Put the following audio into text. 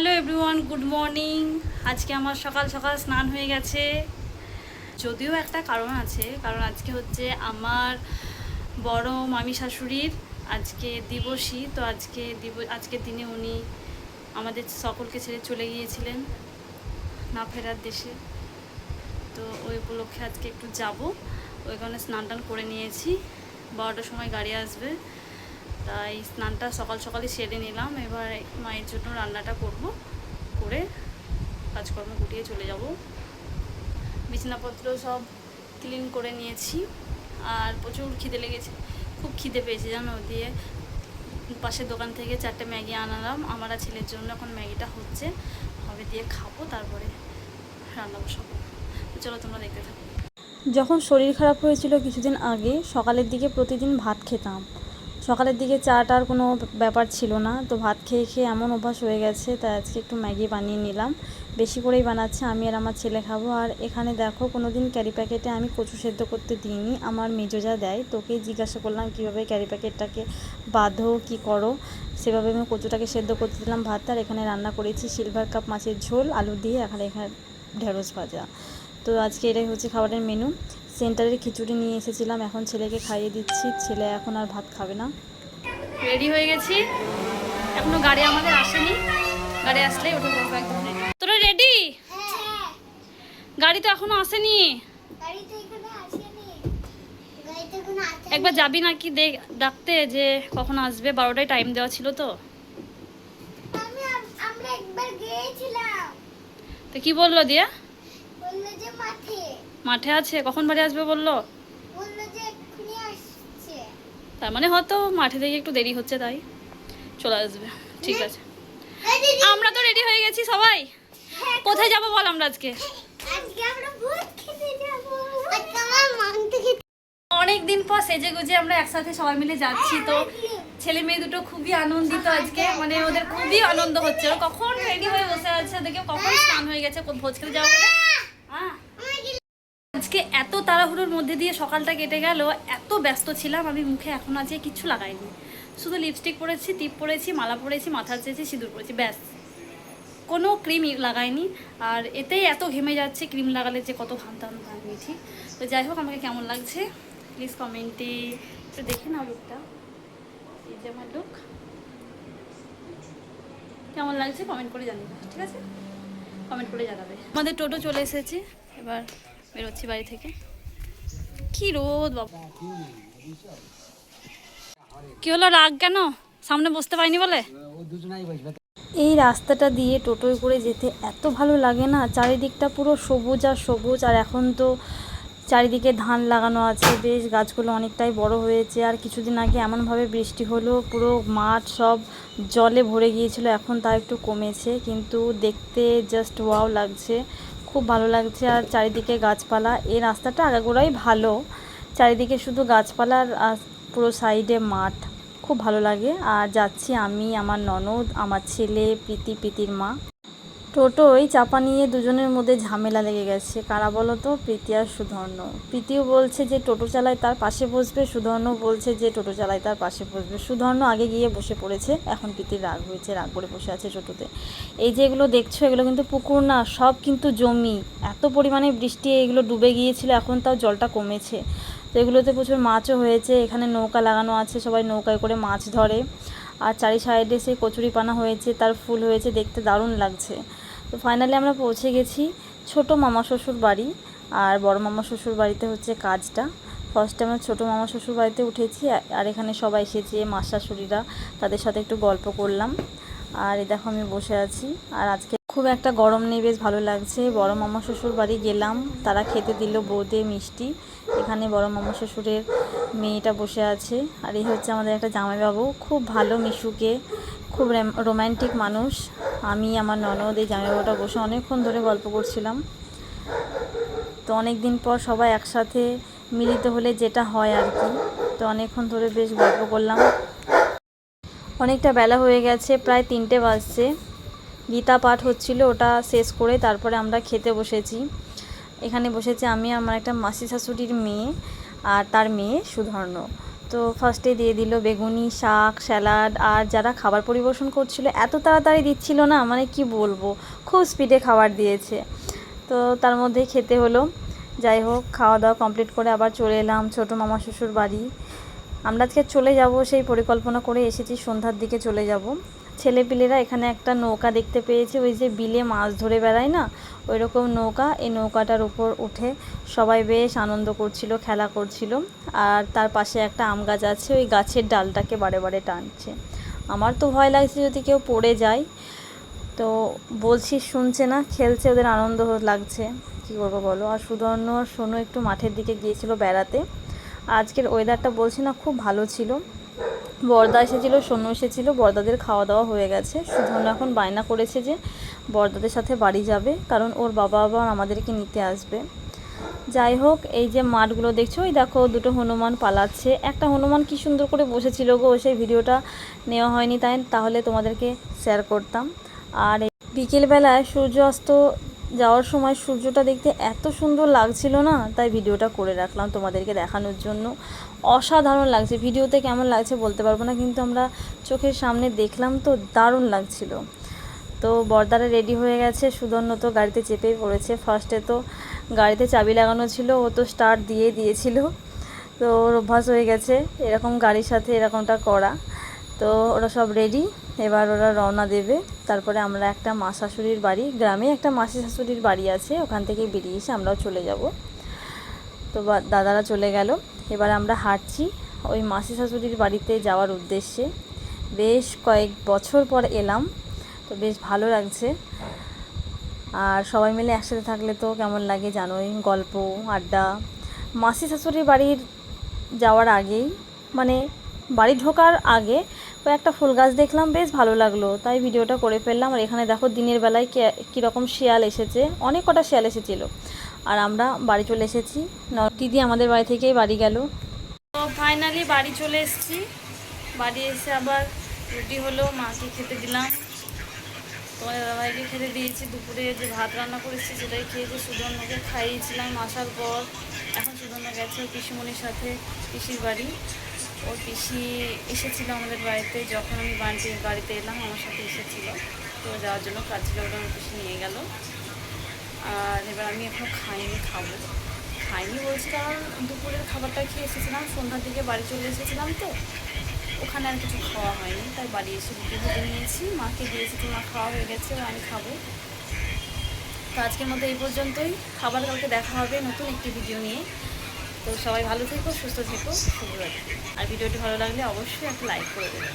Hello everyone good morning আজকে আমার সকাল সকাল স্নান হয়ে গেছে। যদিও একটা কারণ আছে, কারণ আজকে হচ্ছে আমার বড় মামি শাশুড়ির আজকে দিবসী তো আজকে দিব আজকের দিনে উনি আমাদের সকলকে ছেড়ে চলে গিয়েছিলেন না ফেরার দেশে। তো ওই উপলক্ষে আজকে একটু যাব। ওই কারণে স্নান টান করে নিয়েছি। বারোটার সময় গাড়ি আসবে। তাই স্নানটা সকাল সকালই সেরে নিলাম। এবার মায়ের জন্য রান্নাটা করব। করে কাজকর্ম গুটিয়ে চলে যাব। বিছানাপত্র সব ক্লিন করে নিয়েছি। আর প্রচুর খিদে লেগেছে। খুব খিদে পেয়েছে, জানো? দিয়ে পাশের দোকান থেকে চারটে ম্যাগি আনালাম। আমার ছেলের জন্য এখন ম্যাগিটা হচ্ছে। হবে দিয়ে খাব, তারপরে রান্না বসাবো। চলো তোমরা দেখতে থাকো। যখন শরীর খারাপ হয়েছিল কিছুদিন আগে, সকালের দিকে প্রতিদিন ভাত খেতাম। সকালের দিকে চাটার কোনো ব্যাপার ছিল না, তো ভাত খেয়ে খেয়ে এমন অভ্যাস হয়ে গেছে, তাই আজকে একটু ম্যাগি বানিয়ে নিলাম। বেশি করেই বানাচ্ছে, আমি আর আমার ছেলে খাব। আর এখানে দেখো কোনো দিন ক্যারি প্যাকেটে আমি কচু সেদ্ধ করতে দিইনি, আমার মেজো যা দেয়, তোকে জিজ্ঞাসা করলাম কীভাবে ক্যারি প্যাকেটটাকে বাঁধো, কি করো? সেভাবে আমি কচুটাকে সেদ্ধ করতে দিলাম ভাত, আর এখানে রান্না করেছি সিলভার কাপ মাছের ঝোল, আলু দিয়ে, এখানে এখানে ঢেঁড়স ভাজা। তো আজকে এটাই হচ্ছে খাবারের মেনু সেন্টারের খিচুড়ি নিয়ে এসেছিলাম এখন ছেলেকে খাইয়ে দিচ্ছি ছেলে এখন আর ভাত খাবে না। রেডি হয়ে গেছি। এখনও গাড়ি আমাদের আসেনি। গাড়ি আসলেই ওটা বলব একদম তোরা রেডি গাড়ি তো এখনও আসেনি। একবার যাবি নাকি? দেখ ডাকতে যে কখন আসবে। বারোটায় টাইম দেওয়া ছিল তো। আমি আমরা একবার গিয়েছিলাম। তো কি বলল দিয়ে? বলল যে মাঠে। মাঠে আছে? কখন বাড়ি আসবে বলল? তার মানে হয়তো মাঠে থেকে একটু দেরি হচ্ছে তাই। চলে আসবে। ঠিক আছে। আমরা তো রেডি হয়ে গেছি সবাই। হ্যাঁ, কোথায় যাব বল আমরা আজকে? অনেক দিন পর সেজে গুজে আমরা একসাথে সবাই মিলে যাচ্ছি তো। ছেলে মেয়ে দুটো খুবই আনন্দিত আজকে। মানে ওদের খুবই আনন্দ হচ্ছে। কখন রেডি হয়ে বসে আছে? দেখে কখন স্নান হয়ে গেছে? ভোজ খেতে যাব বলে? হ্যাঁ। আজকে এত তাড়াহুড়োর মধ্যে দিয়ে সকালটা কেটে গেল, এত ব্যস্ত ছিলাম, আমি মুখে এখন আজকে কিচ্ছু লাগাইনি। শুধু লিপস্টিক পরেছি টিপ পরেছি, মালা পরেছি, মাথা চেয়েছি, সিঁদুর পরেছি, ব্যাস। কোনো ক্রিম লাগাইনি, আর এতেই এত ঘেমে যাচ্ছে ক্রিম লাগালে যে কত ঘামতাম ঘামিয়ে ঠিক তো যাই হোক, আমাকে কেমন লাগছে? প্লিজ কমেন্টে একটু দেখে নাও লুকটা এই যে আমার লুক কেমন লাগছে? কমেন্ট করে জানিয়ে ঠিক আছে? কমেন্ট করে জানাবে। আমাদের টোটো চলে এসেছে, এবার বেরোচ্ছি বাড়ি থেকে। কি রোদ বাবা। কি হলো রাগ কেন? সামনে বসতে পারিনি বলে? এই রাস্তাটা দিয়ে টোটোয় করে যেতে এত ভালো লাগে না। চারিদিকটা পুরো সবুজ আর সবুজ, আর এখন তো চারিদিকে ধান লাগানো আছে। বেশ গাছগুলো অনেকটাই বড় হয়েছে, আর কিছুদিন আগে এমনভাবে বৃষ্টি হলো, পুরো মাঠ সব জলে ভরে গিয়েছিল, এখন তা একটু কমেছে। কিন্তু দেখতে জাস্ট ওয়াও লাগছে। খুব ভালো লাগছে আর চারিদিকে গাছপালা। এই রাস্তাটা আগাগোড়াই ভালো। চারিদিকে শুধু গাছপালার পুরো সাইডে মাঠ। খুব ভালো লাগে। আর যাচ্ছি আমি, আমার ননদ, আমার ছেলে, প্রীতি, প্রীতির মা। টোটোই চাপা নিয়ে দুজনের মধ্যে ঝামেলা লেগে গেছে। কারা বলো তো? প্রীতি আর সুধর্ণ। প্রীতিও বলছে যে টোটো চালায় তার পাশে বসবে, সুধর্ণ বলছে যে টোটো চালায় তার পাশে বসবে। সুধর্ণ আগে গিয়ে বসে পড়েছে, এখন প্রীতির রাগ হয়েছে, রাগ করে বসে আছে টোটোতে। এই যে এগুলো দেখছ, এগুলো কিন্তু পুকুর না, সব কিন্তু জমি। এত পরিমাণে বৃষ্টি, এগুলো ডুবে গিয়েছিল, এখন তাও জলটা কমেছে। তো এগুলোতে প্রচুর মাছও হয়েছে, এখানে নৌকা লাগানো আছে, সবাই নৌকায় করে মাছ ধরে। আর চারি সাইডে সেই কচুরি পানা হয়েছে, তার ফুল হয়েছে, দেখতে দারুণ লাগছে। তো ফাইনালি আমরা পৌঁছে গেছি ছোট মামা শ্বশুর বাড়ি আর বড় মামা শ্বশুর বাড়িতে হচ্ছে কাজটা। ফার্স্টে আমরা ছোটো মামা শ্বশুর বাড়িতে উঠেছি আর এখানে সবাই এসেছে, মা শাশুড়িরা, তাদের সাথে একটু গল্প করলাম। আর এই দেখো আমি বসে আছি আর আজকে খুব একটা গরম নেই, বেশ ভালো লাগছে। বড় মামা শ্বশুর বাড়ি গেলাম, তারা খেতে দিল বোঁদে মিষ্টি। এখানে বড় মামা শ্বশুরের মেয়েটা বসে আছে। আর এই হচ্ছে আমাদের একটা জামাইবাবু, খুব ভালো মিশুকে। খুব রোম্যান্টিক মানুষ। আমি, আমার ননদ এই জামাইবাবুটা বসে অনেকক্ষণ ধরে গল্প করছিলাম। তো অনেক দিন পর সবাই একসাথে মিলিত হলে যেটা হয় আর কি। তো অনেকক্ষণ ধরে বেশ গল্প করলাম। অনেকটা বেলা হয়ে গেছে, প্রায় তিনটে বাজছে। গীতা পাঠ হচ্ছিল, ওটা শেষ করে তারপরে আমরা খেতে বসেছি। এখানে বসেছি আমি, আমার একটা মাসি শাশুড়ির মেয়ে আর তার মেয়ে সুধর্ণ। তো ফার্স্টে দিয়ে দিল বেগুনি, শাক, স্যালাড, আর যারা খাবার পরিবেশন করছিল, এত তাড়াতাড়ি দিচ্ছিল না মানে কি বলব? খুব স্পিডে খাবার দিয়েছে। তো তার মধ্যে খেতে হলো। যাই হোক খাওয়া দাওয়া কমপ্লিট করে আবার চলে এলাম ছোটো মামা শ্বশুর বাড়ি। আমরা আজকে চলে যাব, সেই পরিকল্পনা করে এসেছি, সন্ধ্যার দিকে চলে যাব। ছেলেপিলেরা এখানে একটা নৌকা দেখতে পেয়েছে, ওই যে বিলে মাছ ধরে বেড়ায় না? ওই রকম নৌকা, এই নৌকাটার উপর উঠে সবাই বেশ আনন্দ করছিল, খেলা করছিল। আর তার পাশে একটা আম গাছ আছে, ওই গাছের ডালটাকে বারে বারে টানছে। আমার তো ভয় লাগছে যদি কেউ পড়ে যায়। তো বলছি, শুনছে না? খেলছে, ওদের আনন্দ লাগছে। কী করব বলো? আর সুদর্ণ আর সোনু একটু মাঠের দিকে গিয়েছিল বেড়াতে। আজকের ওয়েদারটা বলছি না, খুব ভালো ছিল। বর্দা এসেছিল সোনু এসেছিল, বর্দাদের খাওয়া দাওয়া হয়ে গেছে। সুধর্ণ এখন বায়না করেছে যে বর্দাদের সাথে বাড়ি যাবে, কারণ ওর বাবা আবার আমাদেরকে নিতে আসবে। যাই হোক, এই যে মাঠগুলো দেখছ ওই দেখো দুটো হনুমান পালাচ্ছে। একটা হনুমান কি সুন্দর করে বসেছিল গো, সেই ভিডিওটা নেওয়া হয়নি, তাই তাহলে তোমাদেরকে শেয়ার করতাম। আর বিকেলবেলায় সূর্য অস্ত যাওয়ার সময় সূর্যটা দেখতে এত সুন্দর লাগছিল না? তাই ভিডিওটা করে রাখলাম তোমাদেরকে দেখানোর জন্য। অসাধারণ লাগছে। ভিডিওতে কেমন লাগছে বলতে পারব না, কিন্তু আমরা চোখের সামনে দেখলাম তো দারুণ লাগছিল। তো বর্দারা রেডি হয়ে গেছে। সুদর্ণ তো গাড়িতে চেপেই পড়েছে। ফার্স্টে তো গাড়িতে চাবি লাগানো ছিল। ও তো স্টার্ট দিয়ে দিয়েছিল। তো ওর অভ্যাস হয়ে গেছে। এরকম গাড়ির সাথে এরকমটা করা। তো ওরা সব রেডি এবার ওরা রওনা দেবে। তারপরে আমরা একটা মা শাশুড়ির বাড়ি, গ্রামে একটা মাসি শাশুড়ির বাড়ি আছে, ওখান থেকে বেরিয়ে এসে আমরাও চলে যাব। তো দাদারা চলে গেল। এবার আমরা হাঁটছি ওই মাসি শাশুড়ির বাড়িতে যাওয়ার উদ্দেশ্যে। বেশ কয়েক বছর পর এলাম, তো বেশ ভালো লাগছে। আর সবাই মিলে একসাথে থাকলে তো কেমন লাগে জানোই, গল্প, আড্ডা। মাসি শাশুড়ির বাড়ির যাওয়ার আগেই মানে বাড়ি ঢোকার আগে কয়েকটা ফুল গাছ দেখলাম, বেশ ভালো লাগল। তাই ভিডিওটা করে ফেললাম। আর এখানে দেখো দিনের বেলায় কে- কীরকম শিয়াল এসেছে। অনেক কটা শিয়াল এসেছিল। আর আমরা বাড়ি চলে এসেছি। দিদি আমাদের বাড়ি থেকেই বাড়ি গেল। তো ফাইনালি বাড়ি চলে এসেছি। বাড়ি এসে আবার রুটি হলো, মাকে খেতে দিলাম। তোমাদের দাদাভাইকে খেতে দিয়েছি। দুপুরে যে ভাত রান্না করেছি, সেটাই খেয়েছি। সুদর্ণকে খাইয়েছিলাম আসার পর। এখন সুদর্ণ গেছে পিসিমণির সাথে পিসির বাড়ি। ওর পিসি এসেছিল আমাদের বাড়িতে যখন আমি বাড়িতে বাড়িতে এলাম, আমার সাথে এসেছিল। তো যাওয়ার জন্য কাজ ছিল ওটা আমার পিসি নিয়ে গেল। আর এবার আমি এখনও খাইনি, খাব। খাইনি বলছি কারণ দুপুরের খাবারটা খেয়ে এসেছিলাম, সন্ধ্যার দিকে বাড়ি চলে এসেছিলাম তো। ওখানে আর কিছু খাওয়া হয়নি, তাই বাড়ি এসে রুটি ভেজে নিয়েছি। মাকে দিয়েছি, তো মা খাওয়া হয়ে গেছে আমি খাব। তো আজকের মতো এই পর্যন্তই। খাবার কালকে দেখা হবে নতুন একটি ভিডিও নিয়ে। তো সবাই ভালো থেকো, সুস্থ থেকো, শুভরাত্রি। আর ভিডিওটি ভালো লাগলে অবশ্যই একটা লাইক করে দেবেন।